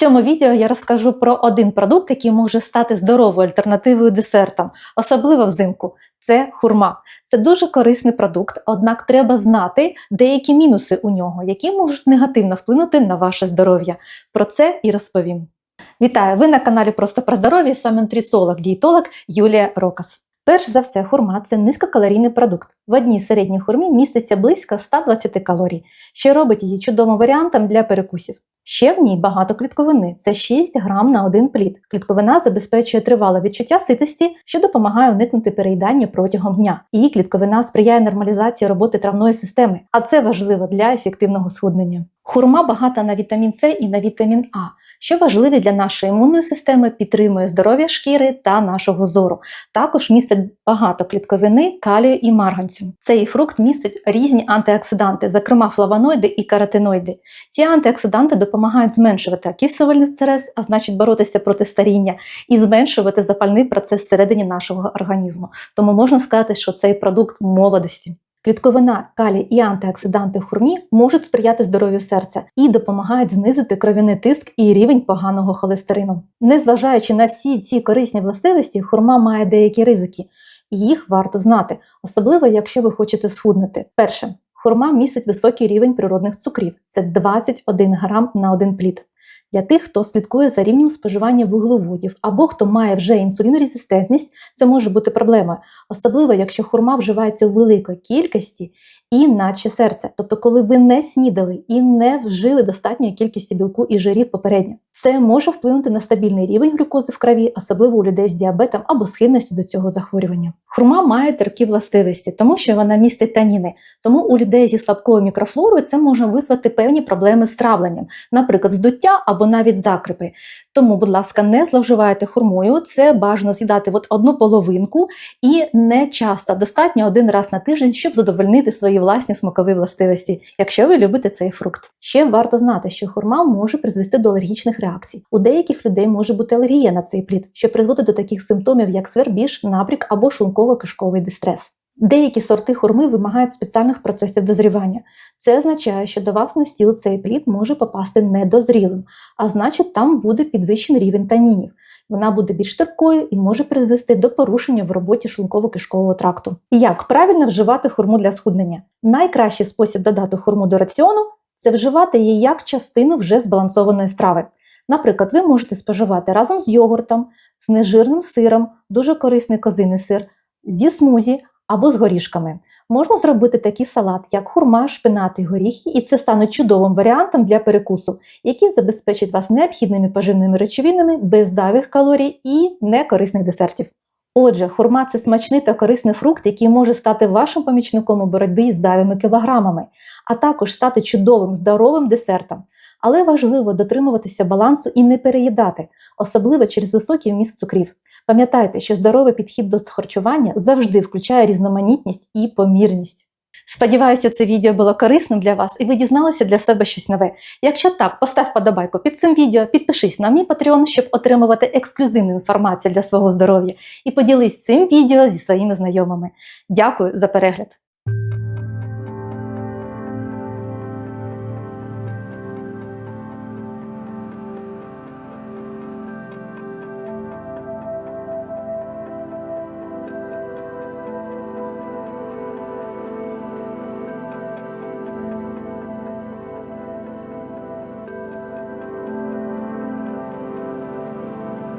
цьому відео я розкажу про один продукт, який може стати здоровою альтернативою десертам, особливо взимку. Це хурма. Це дуже корисний продукт, однак треба знати деякі мінуси у нього, які можуть негативно вплинути на ваше здоров'я. Про це і розповім. Вітаю! Ви на каналі Просто про здоров'я. З вами нутриціолог, дієтолог Юлія Рокас. Перш за все, хурма це низькокалорійний продукт. В одній середній хурмі міститься близько 120 калорій, що робить її чудовим варіантом для перекусів. Ще в ній багато клітковини це 6 грам на один плід. Клітковина забезпечує тривале відчуття ситості, що допомагає уникнути переїдання протягом дня. І клітковина сприяє нормалізації роботи травної системи, а це важливо для ефективного схуднення. Хурма багата на вітамін С і на вітамін А, що важливі для нашої імунної системи, підтримує здоров'я шкіри та нашого зору. Також містить багато клітковини, калію і марганцю. Цей фрукт містить різні антиоксиданти, зокрема флавоноїди і каротиноїди. Ці антиоксиданти допомагають зменшувати окисувальний стрес, а значить боротися проти старіння, і зменшувати запальний процес всередині нашого організму. Тому можна сказати, що цей продукт молодості. Клітковина, калій і антиоксиданти в хурмі можуть сприяти здоров'ю серця і допомагають знизити кров'яний тиск і рівень поганого холестерину. Незважаючи на всі ці корисні властивості, хурма має деякі ризики, і їх варто знати, особливо якщо ви хочете схуднути. Перше, хурма містить високий рівень природних цукрів це 21 грам на один плід. Для тих, хто слідкує за рівнем споживання вуглеводів або хто має вже інсулінорезистентність, це може бути проблема, особливо якщо хурма вживається у великій кількості і наче серце, тобто коли ви не снідали і не вжили достатньої кількості білку і жирів попередньо. Це може вплинути на стабільний рівень глюкози в крові, особливо у людей з діабетом або схильністю до цього захворювання. Хурма має терпкі властивості, тому що вона містить таніни. Тому у людей зі слабкою мікрофлорою це може визвати певні проблеми з травленням, наприклад, здуття або навіть закрипи. Тому, будь ласка, не зловживайте хурмою. Це бажано з'їдати от одну половинку і не часто, достатньо один раз на тиждень, щоб задовольнити свої власні смакові властивості, якщо ви любите цей фрукт. Ще варто знати, що хурма може призвести до алергічних реакцій. У деяких людей може бути алергія на цей плід, що призводить до таких симптомів, як свербіж, набрік або шлунково-кишковий дистрес. Деякі сорти хурми вимагають спеціальних процесів дозрівання. Це означає, що до вас на стіл цей плід може попасти недозрілим, а значить, там буде підвищений рівень танінів. Вона буде більш терпкою і може призвести до порушення в роботі шлунково-кишкового тракту. Як правильно вживати хурму для схуднення? Найкращий спосіб додати хурму до раціону це вживати її як частину вже збалансованої страви. Наприклад, ви можете споживати разом з йогуртом, з нежирним сиром, дуже корисний козиний сир, зі смузі або з горішками. Можна зробити такий салат, як хурма, шпинат і горіхи, і це стане чудовим варіантом для перекусу, який забезпечить вас необхідними поживними речовинами без зайвих калорій і некорисних десертів. Отже, хурма це смачний та корисний фрукт, який може стати вашим помічником у боротьбі з зайвими кілограмами, а також стати чудовим здоровим десертом. Але важливо дотримуватися балансу і не переїдати, особливо через високий вміст цукрів. Пам'ятайте, що здоровий підхід до харчування завжди включає різноманітність і помірність. Сподіваюся, це відео було корисним для вас і ви дізналися для себе щось нове. Якщо так, постав подобайку під цим відео, підпишись на мій Patreon, щоб отримувати ексклюзивну інформацію для свого здоров'я і поділись цим відео зі своїми знайомими. Дякую за перегляд!